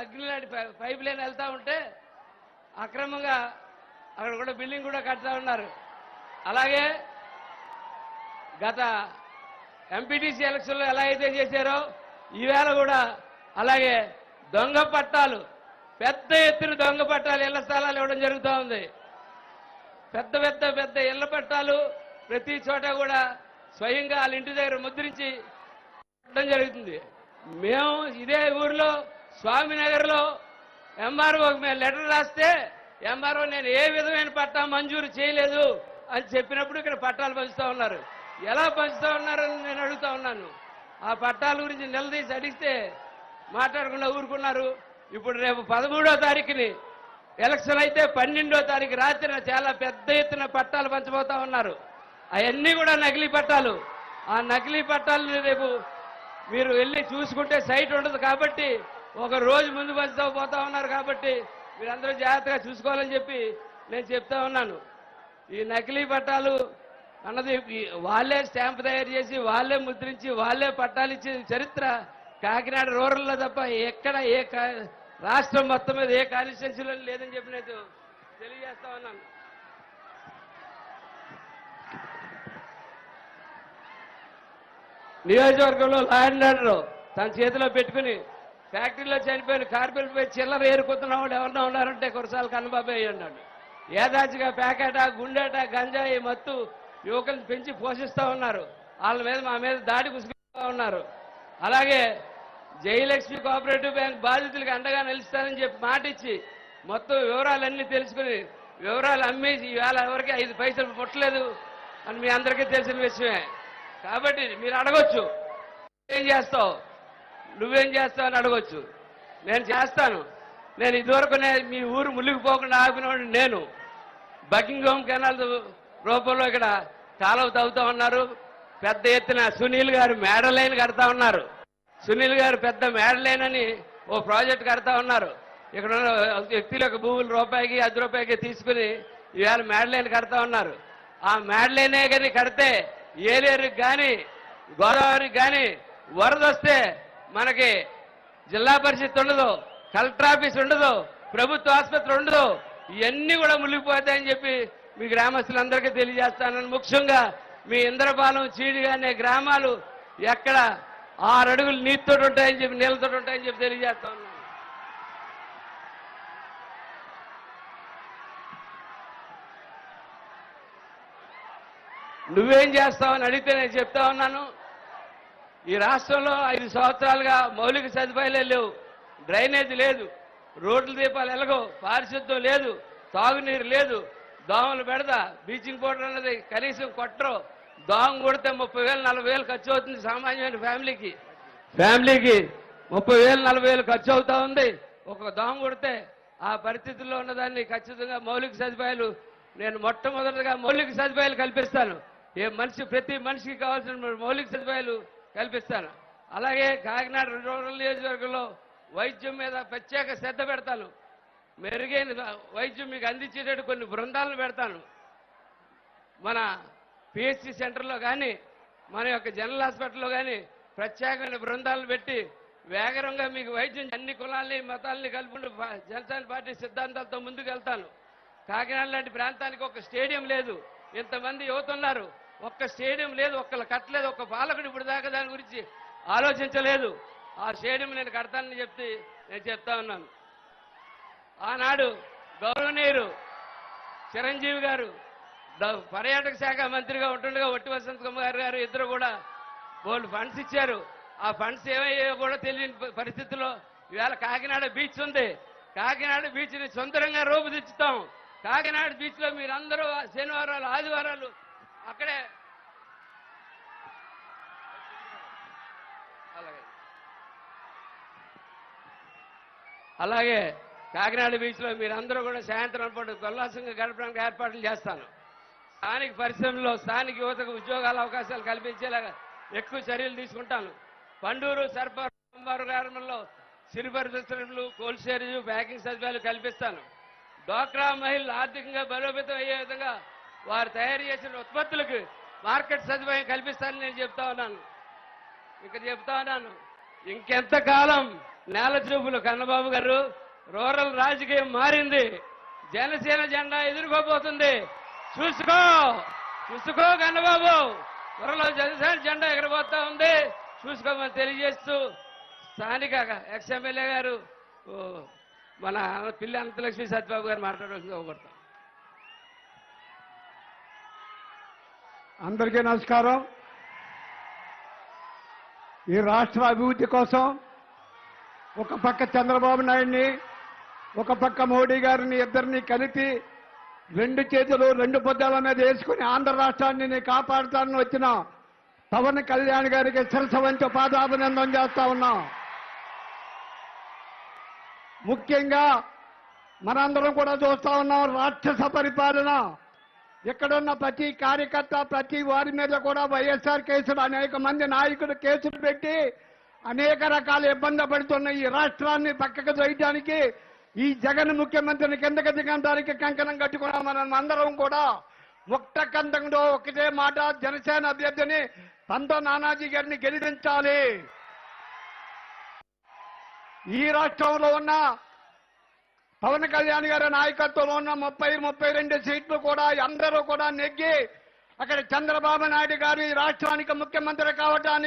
అగ్ని లాంటి పై- pipe line వెళ్తా ఉంటే అక్రమంగా అక్కడ కూడా బిల్డింగ్ కూడా కడతా ఉన్నారు. అలాగే గత ఎంపీటీసీ ఎలక్షన్లో ఎలా అయితే చేశారో ఈవేళ కూడా అలాగే దొంగ పట్టాలు పెద్ద ఎత్తున దొంగ పట్టాలు ఇళ్ళ స్థలాలు ఇవ్వడం జరుగుతూ ఉంది. పెద్ద పెద్ద పెద్ద ఇళ్ళ పట్టాలు ప్రతి చోట కూడా స్వయంగా వాళ్ళ ఇంటి దగ్గర ముద్రించి ఇవ్వడం జరుగుతుంది. మేము ఇదే ఊర్లో స్వామినగర్లో ఎంఆర్ఓ మేము లెటర్ రాస్తే ఎంఆర్ఓ నేను ఏ విధమైన పట్టా మంజూరు చేయలేదు అని చెప్పినప్పుడు ఇక్కడ పట్టాలు పంచుతూ ఉన్నారు. ఎలా పంచుతూ ఉన్నారని నేను అడుగుతా ఉన్నాను. ఆ పట్టాల గురించి నిలదీసి అడిగితే మాట్లాడకుండా ఊరుకున్నారు. ఇప్పుడు రేపు పదమూడో తారీఖుని ఎలక్షన్ అయితే పన్నెండో తారీఖు రాత్రిన చాలా పెద్ద ఎత్తున పట్టాలు పంచబోతా ఉన్నారు. అవన్నీ కూడా నకిలీ పట్టాలు. ఆ నకిలీ పట్టాలు రేపు మీరు వెళ్ళి చూసుకుంటే సైట్ ఉండదు కాబట్టి ఒక రోజు ముందు పంచుతా పోతా ఉన్నారు కాబట్టి మీరందరూ జాగ్రత్తగా చూసుకోవాలని చెప్పి నేను చెప్తా ఉన్నాను. ఈ నకిలీ పట్టాలు అన్నది వాళ్ళే స్టాంప్ తయారు చేసి వాళ్ళే ముద్రించి వాళ్ళే పట్టాలు ఇచ్చిన చరిత్ర కాకినాడ రూరల్లో తప్ప ఎక్కడ ఏ కా- రాష్ట్రం మొత్తం మీద ఏ కాన్స్టిట్యున్సీలో లేదని చెప్పి నేను తెలియజేస్తా ఉన్నాను. నియోజకవర్గంలో లా అండ్ ఆర్డర్ తన చేతిలో పెట్టుకుని ఫ్యాక్టరీలో చనిపోయిన కార్మికులపై చిల్లర ఏరుకుతున్న వాళ్ళు ఎవరన్నా ఉన్నారంటే కురసాల కన్నబాబాయ్ అయ్యి ఉన్నాడు ఏదాచిగా ప్యాకెట గుండెట గంజాయి మత్తు యువకులను పెంచి పోషిస్తూ ఉన్నారు. వాళ్ళ మీద మా మీద దాడి కుసుకుంటూ ఉన్నారు. అలాగే జయలక్ష్మి కోఆపరేటివ్ బ్యాంక్ బాధితులకు అండగా నిలుస్తానని చెప్పి మాట ఇచ్చి మొత్తం వివరాలన్నీ తెలుసుకుని వివరాలు అమ్మేసి ఈవేళ ఎవరికి ఐదు పైసలు పుట్టలేదు అని మీ అందరికీ తెలిసిన విషయమే. కాబట్టి మీరు అడగొచ్చు. ఏం చేస్తావు? నువ్వేం చేస్తావు అని అడగొచ్చు. నేను చేస్తాను. నేను ఇదివరకు మీ ఊరు మునిగిపోకుండా ఆపినోడు నేను. బకింగ్హామ్ కెనాల్ రూపంలో ఇక్కడ కాలువ తవ్వుతా ఉన్నారు. పెద్ద ఎత్తున సునీల్ గారు మేడలైన్ కడతా ఉన్నారు. సునీల్ గారు పెద్ద మేడలైన్ అని ఓ ప్రాజెక్ట్ కడతా ఉన్నారు. ఇక్కడ ఉన్న వ్యక్తుల యొక్క భూములు రూపాయికి అర్ధ రూపాయికి తీసుకుని ఈవేళ మేడలైన్ కడతా ఉన్నారు. ఆ మేడలైనే కానీ కడితే ఏలేరుకి కానీ గోదావరికి కానీ వరద వస్తే మనకి జిల్లా పరిషత్ ఉండదు కలెక్టర్ ఆఫీస్ ఉండదు ప్రభుత్వ ఆసుపత్రి ఉండదు. ఇవన్నీ కూడా మునిగిపోతాయని చెప్పి మీ గ్రామస్తులందరికీ తెలియజేస్తానని ముఖ్యంగా మీ ఇంద్రపాలెం చీడిగా అనే గ్రామాలు ఎక్కడ ఆరు అడుగులు నీటితో ఉంటాయని చెప్పి నీళ్ళతో ఉంటాయని చెప్పి తెలియజేస్తా ఉన్నాను. నువ్వేం చేస్తావని అడిగితే నేను చెప్తా ఉన్నాను. ఈ రాష్ట్రంలో ఐదు సంవత్సరాలుగా మౌలిక సదుపాయాలే లేవు. డ్రైనేజ్ లేదు. రోడ్ల దీపాలు ఎలగవు పారిశుద్ధ్యం లేదు. తాగునీరు లేదు. దోమలు పెడదా బ్లీచింగ్ పౌడర్ అన్నది కనీసం కొట్టరు. దోమ కొడితే ముప్పై వేలు నలభై వేలు ఖర్చు అవుతుంది సామాన్యమైన ఫ్యామిలీకి. ఫ్యామిలీకి ముప్పై వేలు నలభై వేలు ఖర్చు అవుతా ఉంది. ఒక దోమ కొడితే ఆ పరిస్థితుల్లో ఉన్నదాన్ని ఖచ్చితంగా మౌలిక సదుపాయాలు నేను మొట్టమొదటిగా మౌలిక సదుపాయాలు కల్పిస్తాను. ఏ మనిషి ప్రతి మనిషికి కావాల్సిన మౌలిక సదుపాయాలు కల్పిస్తాను. అలాగే కాకినాడ రూరల్ నియోజకవర్గంలో వైద్యం మీద ప్రత్యేక శ్రద్ధ పెడతాను. మెరుగైన వైద్యం మీకు అందించేటట్టు కొన్ని బృందాలను పెడతాను. మన పిహెచ్సి సెంటర్లో కానీ మన యొక్క జనరల్ హాస్పిటల్లో కానీ ప్రత్యేకమైన బృందాలను పెట్టి వేగరంగా మీకు వైద్యం అన్ని కులాల్ని మతాల్ని కలుపుకుంటూ జనసేన పార్టీ సిద్ధాంతాలతో ముందుకు వెళ్తాను కాకినాడ లాంటి ప్రాంతానికి ఒక స్టేడియం లేదు. ఇంతమంది యువత ఉన్నారు ఒక్క స్టేడియం లేదు ఒక్కళ్ళు కట్టలేదు ఒక్క పాలకుడు ఇప్పుడు దాకా దాని గురించి ఆలోచించలేదు. ఆ స్టేడియం నేను కడతానని చెప్తే నేను చెప్తా ఉన్నాను. ఆనాడు గౌరవనీయులు చిరంజీవి గారు పర్యాటక శాఖ మంత్రిగా ఉంటుండగా ఒట్టి వసంత్ కుమార్ గారు ఇద్దరు కూడా వాళ్ళు ఫండ్స్ ఇచ్చారు. ఆ ఫండ్స్ ఏమయ్యాయో కూడా తెలియని పరిస్థితిలో ఇవాళ కాకినాడ బీచ్ ఉంది. కాకినాడ బీచ్ని సొంతంగా రూపుదిద్దుతాం. కాకినాడ బీచ్లో మీరందరూ శనివారాలు ఆదివారాలు అక్కడే. అలాగే. అలాగే కాకినాడ బీచ్లో మీరందరూ కూడా సాయంత్రం పాటు ఉల్లాసంగా గడపడానికి ఏర్పాట్లు చేస్తాను. స్థానిక పరిశ్రమలో స్థానిక యువతకు ఉద్యోగాల అవకాశాలు కల్పించేలాగా ఎక్కువ చర్యలు తీసుకుంటాను. పండూరు సర్పారు గ్రామంలో సిరి పరిశ్రమలు కోల్డ్ ప్యాకింగ్ సదుపాయాలు కల్పిస్తాను. డ్వాక్రా మహిళలు ఆర్థికంగా బలోపేతం అయ్యే విధంగా వారు తయారు చేసిన ఉత్పత్తులకు మార్కెట్ సదుపాయం కల్పిస్తానని నేను చెప్తా ఉన్నాను. ఇక చెప్తా ఉన్నాను. ఇంకెంతకాలం నేల చూపులు కన్నబాబు గారు రూరల్ రాజకీయం మారింది జనసేన జెండా ఎదుర్కోబోతుంది. చూసుకో చూసుకో కన్నబాబు త్వరలో జనసేన జెండా ఎగరబోతా ఉంది. చూసుకోమని తెలియజేస్తూ స్థానిక ఎక్స్ ఎమ్మెల్యే గారు ఓ, మన పిల్లి అనంతలక్ష్మి సత్యబాబు గారు మాట్లాడవలసింది కోరుతాం అందరికీ నమస్కారం. ఈ రాష్ట్ర అభివృద్ధి కోసం ఒక పక్క చంద్రబాబు నాయుడిని ఒక పక్క మోడీ గారిని ఇద్దరిని కలిపి రెండు చేతులు రెండు పొద్దాల మీద వేసుకుని ఆంధ్ర రాష్ట్రాన్ని నేను కాపాడుతానని వచ్చిన పవన్ కళ్యాణ్ గారికి శిరస వంచి పాదాభినందన చేస్తా ఉన్నాం. ముఖ్యంగా మనందరం కూడా చూస్తా ఉన్నాం రాక్షస పరిపాలన. ఇక్కడున్న ప్రతి కార్యకర్త ప్రతి వారి మీద కూడా వైఎస్ఆర్ కేసులు అనేక మంది నాయకులు కేసులు పెట్టి అనేక రకాల ఇబ్బంది పడుతున్న ఈ రాష్ట్రాన్ని పక్కకు చేయడానికి ఈ జగన్ ముఖ్యమంత్రిని కిందకి దిగడానికి కంకణం కట్టుకున్న మనం అందరం కూడా ముక్త కందంలో ఒకటే మాట జనసేన అభ్యర్థిని పంత నానాజీ గారిని గెలిపించాలి. ఈ రాష్ట్రంలో ఉన్న పవన్ కళ్యాణ్ గారి నాయకత్వంలో ఉన్న ముప్పై ముప్పై రెండు సీట్లు కూడా అందరూ కూడా నెగ్గి అక్కడ చంద్రబాబు నాయుడు గారు ఈ రాష్ట్రానికి ముఖ్యమంత్రి కావటానికి